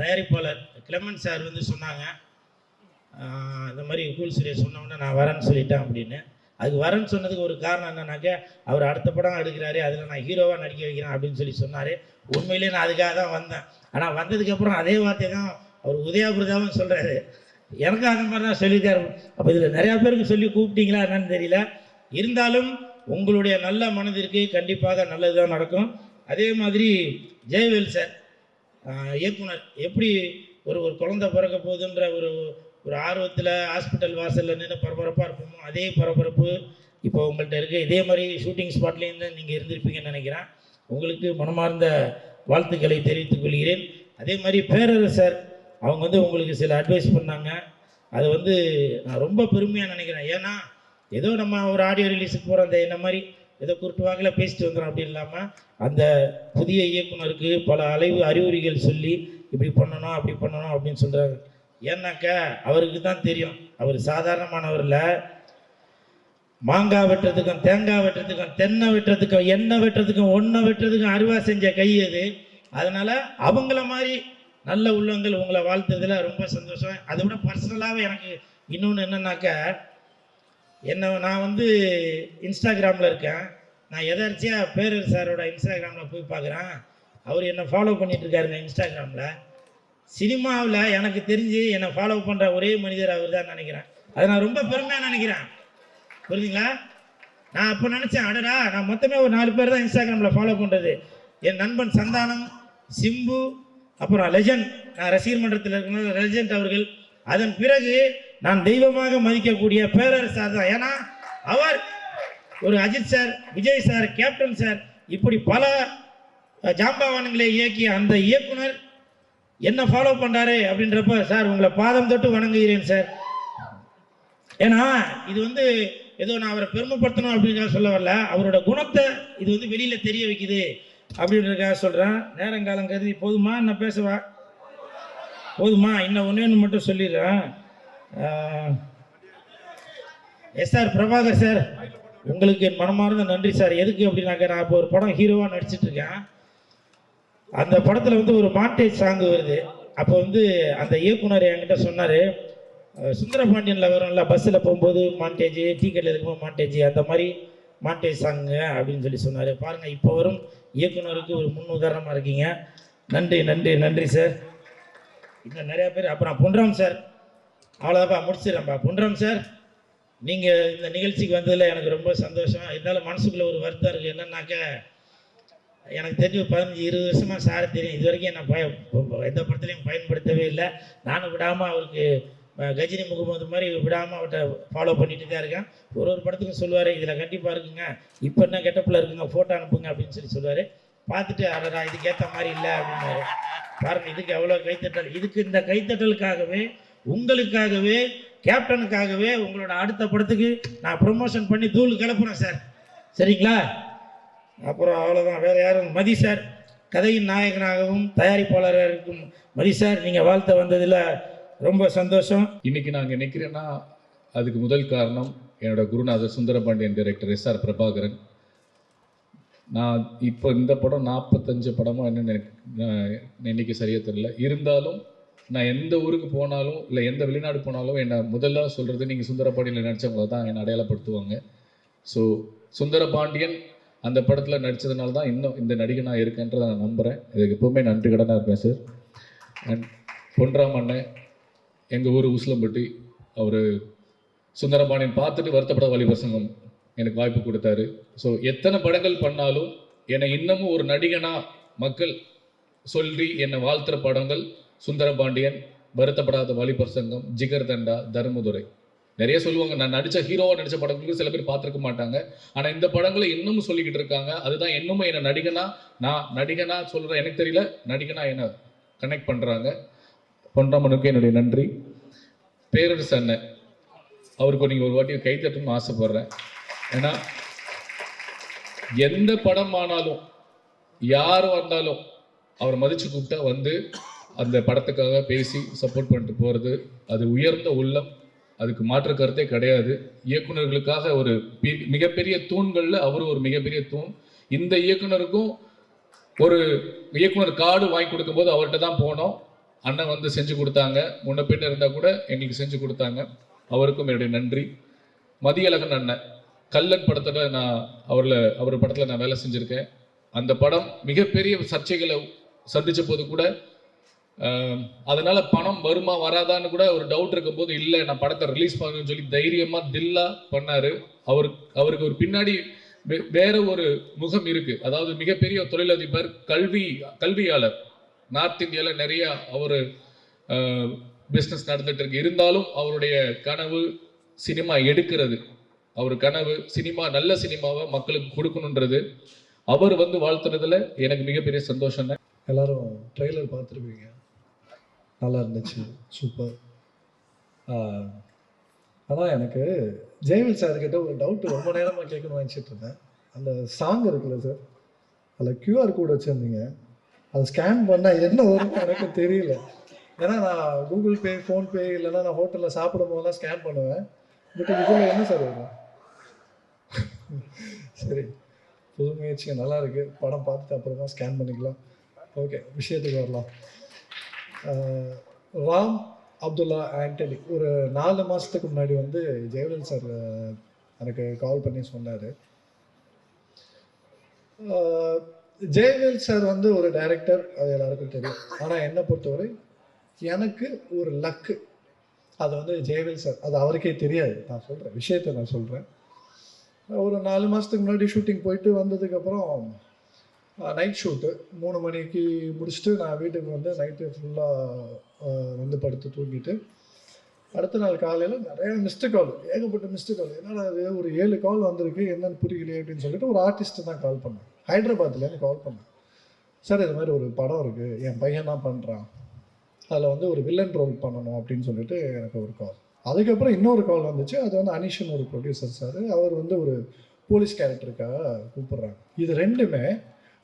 தயாரிப்பாளர் கிளமன் சார் வந்து சொன்னாங்க. இந்த மாதிரி கூல் சுரேஷ் சொன்னோன்னே நான் வரேன்னு சொல்லிட்டேன் அப்படின்னு. அதுக்கு வரேன்னு சொன்னதுக்கு ஒரு காரணம் என்னன்னாக்க அவர் அடுத்த படம் எடுக்கிறாரு அதில் நான் ஹீரோவாக நடிக்க வைக்கிறேன் அப்படின்னு சொல்லி சொன்னார். உண்மையிலேயே நான் அதுக்காக தான் வந்தேன். ஆனால் வந்ததுக்கப்புறம் அதே வார்த்தை தான் அவர் உதயாபிரதாவும் சொல்கிறாரு எனக்கும் அந்த மாதிரி தான் சொல்லியிருக்காரு. அப்போ இதில் நிறையா பேருக்கு சொல்லி கூப்பிட்டீங்களா என்னன்னு தெரியல. இருந்தாலும் உங்களுடைய நல்ல மனதிற்கு கண்டிப்பாக நல்லது தான் நடக்கும். அதே மாதிரி ஜெயவேல் சார் இயக்குனர் எப்படி ஒரு ஒரு குழந்தை பிறக்க போகுதுன்ற ஒரு ஒரு ஆர்வத்தில் ஹாஸ்பிட்டல் வாசலில் நின்று பரபரப்பாக இருப்போமோ அதே பரபரப்பு இப்போ உங்கள்கிட்ட இருக்குது இதே மாதிரி ஷூட்டிங் ஸ்பாட்லேருந்து நீங்கள் இருந்திருப்பீங்கன்னு நினைக்கிறேன். உங்களுக்கு மனமார்ந்த வாழ்த்துக்களை தெரிவித்துக் கொள்கிறேன். அதே மாதிரி பேரரசர் அவங்க வந்து உங்களுக்கு சில அட்வைஸ் பண்ணாங்க. அது வந்து நான் ரொம்ப பெருமையாக நினைக்கிறேன். ஏன்னா ஏதோ நம்ம ஒரு ஆடியோ ரிலீஸுக்கு போகிற அந்த என்ன மாதிரி ஏதோ கூப்பிட்டு வாக்கில் பேசிட்டு வந்துடும் அப்படி இல்லாமல் அந்த புதிய இயக்குனருக்கு பல அலைவு அறிகுறிகள் சொல்லி இப்படி பண்ணணும் அப்படி பண்ணணும் அப்படின்னு சொல்கிறாரு ஏன்னாக்கா அவருக்கு தான் தெரியும். அவர் சாதாரணமானவரில் மாங்காய் வெட்டுறதுக்கும் தேங்காய் வெட்டுறதுக்கும் தென்னை வெட்டுறதுக்கும் எண்ணெய் வெட்டுறதுக்கும் ஒன்றை வெட்டுறதுக்கும் அருவா செஞ்ச கை அது. அதனால் அவங்கள மாதிரி நல்ல உள்ளங்கள் உங்களை வாழ்த்துறதுல ரொம்ப சந்தோஷம். அதை விட பர்சனலாகவே எனக்கு இன்னொன்று என்னன்னாக்கா என்ன நான் வந்து இன்ஸ்டாகிராமில் இருக்கேன். நான் எதார்ச்சியாக பேரர் சாரோட இன்ஸ்டாகிராமில் போய் பார்க்குறேன் அவர் என்னை ஃபாலோ பண்ணிட்டு இருக்காருங்க இன்ஸ்டாகிராமில் சினிமாவில் எனக்கு தெரிஞ்சு என்னை ஃபாலோ பண்ணுற ஒரே மனிதர் அவர் தான் நினைக்கிறேன். அதை நான் ரொம்ப பெருமையாக நினைக்கிறேன். புரியுதுங்களா? நான் அப்போ நினச்சேன் அடடா நான் மொத்தமே ஒரு நாலு பேர் தான் இன்ஸ்டாகிராமில் ஃபாலோ பண்ணுறது என் நண்பன் சந்தானம் சிம்பு அப்புறம் லெஜண்ட் நான் ரசிகர் மன்றத்தில் இருக்கிற லெஜண்ட் அவர்கள். அதன் பிறகு நான் தெய்வமாக மதிக்கக்கூடிய பேரரசார் தான். ஏன்னா அவர் ஒரு Ajith sir Vijay sir captain sir இப்படி பல அஹ், ஜாம்பவான்களை இயக்கிய அந்த இயக்குனர் என்ன ஃபாலோ பண்ணுறாரு அப்படின்றப்ப சார் உங்களை பாதம் தொட்டு வணங்குகிறேன் சார். ஏன்னா இது வந்து ஏதோ நான் அவரை பெருமைப்படுத்தணும் அப்படிங்கிறத சொல்ல வரல. அவரோட குணத்தை இது வந்து வெளியில் தெரிய வைக்குது அப்படின்றதுக்காக சொல்கிறேன் நேரங்காலம் கருதி போதுமா? நான் பேசுவா? போதுமா? இன்னும் ஒன்று மட்டும் சொல்லிடுறேன். எஸ் சார் பிரபாகர் சார் உங்களுக்கு என் மனமார்ந்த நன்றி சார். எதுக்கு அப்படின்னாக்க நான் இப்போ ஒரு படம் ஹீரோவாக நடிச்சிட்டு இருக்கேன் அந்த படத்தில் வந்து ஒரு மாண்டேஜ் சாங் வருது. அப்போ வந்து அந்த இயக்குனர் என்கிட்ட சொன்னார் சுந்தரபாண்டியனில் வரும்ல பஸ்ஸில் போகும்போது மாண்டேஜ் டிக்கெட்டில் இருக்கும்போது மாண்டேஜ் அந்த மாதிரி மாண்டேஜ் சாங்கு அப்படின்னு சொல்லி சொன்னார். பாருங்கள் இப்போ வரும் இயக்குனருக்கு ஒரு முன் உதாரணமாக இருக்கீங்க. நன்றி நன்றி நன்றி சார். இன்னும் நிறையா பேர் அப்புறம் பொன்ராம் சார். அவ்வளோதாப்பா முடிச்சிடறேன்ப்பா பொன்ராம் சார் நீங்கள் இந்த நிகழ்ச்சிக்கு வந்ததில் எனக்கு ரொம்ப சந்தோஷம். இருந்தாலும் மனசுக்குள்ளே ஒரு வருத்தம் இருக்குது என்னன்னாக்க எனக்கு தெரிஞ்சு பதினஞ்சு இருபது வருஷமாக சார் தெரியும். இது வரைக்கும் நான் பய எந்த படத்துலையும் பயன்படுத்தவே இல்லை. நானும் விடாமல் அவருக்கு கஜினி முகமது மாதிரி விடாமல் அவர்கிட்ட ஃபாலோ பண்ணிட்டு தான் இருக்கேன். ஒரு ஒரு படத்துக்கும் சொல்லுவார் இதில் கண்டிப்பாக இருக்குங்க. இப்போ என்ன கெட்டப்பில் இருக்குங்க ஃபோட்டோ அனுப்புங்க அப்படின்னு சொல்லி சொல்லுவார். பார்த்துட்டு அடடா இதுக்கேற்ற மாதிரி இல்லை அப்படின்னாரு. பாருங்கள் இதுக்கு எவ்வளோ கைத்தட்டல். இதுக்கு இந்த கைத்தட்டலுக்காகவே உங்களுக்காகவே கேப்டனுக்காகவே உங்களோட அடுத்த படத்துக்கு நான் ப்ரொமோஷன் பண்ணி தூள் கிளப்புறேன் சார் சரிங்களா? அப்புறம் அவ்வளோதான் வேறு யாரும் மதி சார் கதையின் நாயகனாகவும் தயாரிப்பாளராக இருக்கும் மதி சார் நீங்கள் வாழ்த்த வந்ததில் ரொம்ப சந்தோஷம். இன்னைக்கு நான் நினைக்கிறேன்னா அதுக்கு முதல் காரணம் என்னோட குருநாதர் Sundarapandian director S. R. Prabhakaran. நான் இப்போ இந்த படம் நாற்பத்தஞ்சு படமாக என்னென்னு எனக்கு இன்னைக்கு சரியாக தெரியல. இருந்தாலும் நான் எந்த ஊருக்கு போனாலும் இல்லை எந்த வெளிநாடு போனாலும் என்னை முதல்ல சொல்கிறது நீங்கள் சுந்தரபாண்டியில் நடித்தவங்கள தான் என்னை அடையாளப்படுத்துவாங்க. ஸோ சுந்தரபாண்டியன் அந்த படத்தில் நடித்ததுனால தான் இன்னும் இந்த நடிகனாக இருக்கேன்றதை நான் நம்புகிறேன் இதுக்கு எப்பவுமே நன்றி கடனாக இருப்பேன் சார் அண்ட் பொன்ராம் அண்ணன் எங்கள் ஊர் உசிலம்பட்டி அவர் சுந்தரபாண்டியன் பார்த்துட்டு வருத்தப்பட வழிபசங்கம் எனக்கு வாய்ப்பு கொடுத்தாரு. ஸோ எத்தனை படங்கள் பண்ணாலும் என்னை இன்னமும் ஒரு நடிகனாக மக்கள் சொல்லி என்னை வாழ்த்துற படங்கள் சுந்தரபாண்டியன் வருத்தப்படாத வழிபசங்கம் ஜிகர் தண்டா தர்மதுரை. நிறைய சொல்லுவாங்க நான் நடித்த ஹீரோவாக நடித்த படங்களுக்கு சில பேர் பார்த்துருக்க மாட்டாங்க. ஆனால் இந்த படங்களை இன்னமும் சொல்லிக்கிட்டு இருக்காங்க. அதுதான் இன்னமும் என்ன நடிகனா நான் நடிகனா சொல்கிறேன் எனக்கு தெரியல நடிகனா என்ன கனெக்ட் பண்ணுறாங்க பொன்ராமனுக்கு என்னுடைய நன்றி. பேரரசு அண்ணன் அவருக்கு நீங்கள் ஒரு வாட்டி கை தட்டணும்னு ஆசைப்படுறேன். ஏன்னா எந்த படம் ஆனாலும் யார் வந்தாலும் அவரை மதிச்சு கூப்பிட்டா வந்து அந்த படத்துக்காக பேசி சப்போர்ட் பண்ணிட்டு போகிறது அது உயர்ந்த உள்ளம் அதுக்கு மாற்று கருத்தே கிடையாது. இயக்குனர்களுக்காக ஒரு மிகப்பெரிய தூண்களில் அவர் ஒரு மிகப்பெரிய தூண். இந்த இயக்குனருக்கும் ஒரு இயக்குனர் கார்டு வாங்கி கொடுக்கும்போது அவர்கிட்ட தான் போனோம். அண்ணன் வந்து செஞ்சு கொடுத்தாங்க. முன்ன பின்ன இருந்தால் கூட எங்களுக்கு செஞ்சு கொடுத்தாங்க. அவருக்கும் என்னுடைய நன்றி. மதியழகன் அண்ணன் கல்லன் படத்தில் நான் அவரில் அவர் படத்தில் நான் வேலை செஞ்சுருக்கேன். அந்த படம் மிகப்பெரிய சர்ச்சைகளை சந்திச்ச போது கூட அதனால பணம் வருமா வராதான்னு கூட ஒரு டவுட் இருக்கும்போது இல்லை நான் படத்தை ரிலீஸ் பண்ணணும்னு சொல்லி தைரியமா தில்லா பண்ணாரு. அவருக்கு அவருக்கு ஒரு பின்னாடி வே- வேற ஒரு முகம் இருக்கு. அதாவது மிகப்பெரிய தொழிலதிபர் கல்வி கல்வியாளர். நார்த் இந்தியால நிறைய அவர் பிஸ்னஸ் நடந்துட்டு இருக்கு. இருந்தாலும் அவருடைய கனவு சினிமா எடுக்கிறது. அவர் கனவு சினிமா நல்ல சினிமாவை மக்களுக்கு கொடுக்கணுன்றது. அவர் வந்து வாழ்த்துறதுல எனக்கு மிகப்பெரிய சந்தோஷம் எல்லாரும் ட்ரெய்லர் பார்த்துருப்பீங்க. நல்லா இருந்துச்சு சூப்பர் அதான் எனக்கு ஜெயவில் சார்கிட்ட ஒரு டவுட் ரொம்ப நேரமாக கேட்கணும் நினச்சிட்டு இருந்தேன். அந்த சாங் இருக்குல்ல சார் அதில் கியூஆர் கோட் வச்சுருந்தீங்க. அதை ஸ்கேன் பண்ணால் என்ன வரும் எனக்கு தெரியல. ஏன்னா நான் கூகுள் பே ஃபோன்பே இல்லைன்னா நான் ஹோட்டலில் சாப்பிடும் போதெல்லாம் ஸ்கேன் பண்ணுவேன். பட் இதில் என்ன சார் வரும்? சரி புது முயற்சி நல்லா இருக்குது படம் பார்த்துட்டு அப்புறமா ஸ்கேன் பண்ணிக்கலாம். ஓகே விஷயத்துக்கு வரலாம். ராம் அப்துல்லா ஆண்டனி. ஒரு நாலு மாதத்துக்கு முன்னாடி வந்து ஜெயலலிதா சார் எனக்கு கால் பண்ணி சொன்னார். ஜெயவேல் சார் வந்து ஒரு டைரக்டர் அது எல்லாருக்கும் தெரியும். ஆனால் என்னை பொறுத்தவரை எனக்கு ஒரு லக்கு அது வந்து ஜெயவேல் சார். அது அவருக்கே தெரியாது. நான் சொல்கிறேன் விஷயத்தை நான் சொல்கிறேன் ஒரு நாலு மாதத்துக்கு முன்னாடி ஷூட்டிங் போயிட்டு வந்ததுக்கப்புறம் நைட் ஷூட்டு மூணு மணிக்கு முடிச்சுட்டு நான் வீட்டுக்கு வந்து நைட்டு ஃபுல்லாக வந்து படுத்து தூங்கிட்டு அடுத்த நாள் காலையில் நிறைய மிஸ்டு கால் ஏகப்பட்ட மிஸ்டு கால் என்னடா அது ஒரு ஏழு கால் வந்திருக்கு என்னன்னு புரியலையே அப்படின்னு சொல்லிட்டு ஒரு ஆர்டிஸ்ட்டு தான் கால் பண்ணேன். ஹைதராபாத்லேருந்து கால் பண்ணேன். சார் இது மாதிரி ஒரு படம் இருக்குது என் பையன் தான் பண்ணுறான் அதில் வந்து ஒரு வில்லன் ரோல் பண்ணணும் அப்படின்னு சொல்லிட்டு எனக்கு ஒரு கால் அதுக்கப்புறம் இன்னொரு கால் வந்துச்சு. அது வந்து அனிஷன் ஒரு ப்ரொடியூசர் சார். அவர் வந்து ஒரு போலீஸ் கேரக்டருக்காக கூப்பிடுறாங்க. இது ரெண்டுமே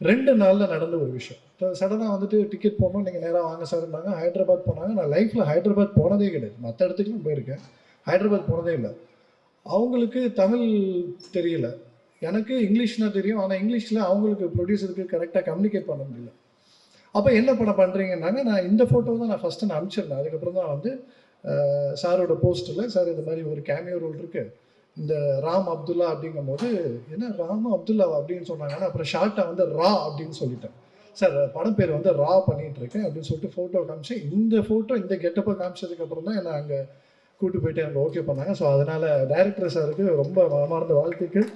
ரெண்டு நாளில் நடந்த ஒரு விஷயம். சடனாக வந்துட்டு டிக்கெட் போனோம். நீங்கள் நேராக வாங்க சார்னாங்க ஹைதராபாத் போனாங்க. நான் லைஃப்பில் ஹைதராபாத் போனதே கிடையாது. மற்ற இடத்துக்குலாம் போயிருக்கேன். ஹைதராபாத் போனதே இல்லை. அவங்களுக்கு தமிழ் தெரியல. எனக்கு இங்கிலீஷ்னா தெரியும். ஆனால் இங்கிலீஷில் அவங்களுக்கு ப்ரொடியூசருக்கு கரெக்டாக கம்யூனிகேட் பண்ண முடியல. அப்போ என்ன படம் பண்ணுறீங்கன்னாங்க நான் இந்த ஃபோட்டோ தான் நான் ஃபஸ்ட்டு நான் அனுப்பிச்சிருந்தேன். அதுக்கப்புறம் தான் வந்து சாரோட போஸ்ட்டில் சார் இது மாதிரி ஒரு கேமியோ ரோல் இருக்குது இந்த ராம் அப்துல்லா அப்படிங்கும் போது என்ன ராம் அப்துல்லா அப்படின்னு சொன்னாங்கன்னா அப்புறம் ஷார்ட்டாக வந்து ரா அப்படின்னு சொல்லிட்டேன். சார் படம் பேர் வந்து ரா பண்ணிட்டு இருக்கேன் அப்படின்னு சொல்லிட்டு ஃபோட்டோ காமிச்சேன் இந்த ஃபோட்டோ இந்த கெட்டப்பை காமிச்சதுக்கு அப்புறம் தான் என்னை அங்கே கூட்டு போயிட்டு எனக்கு ஓகே பண்ணாங்க. ஸோ அதனால டைரக்டர் சாருக்கு ரொம்ப மனமார்ந்த வாழ்த்துக்கள்.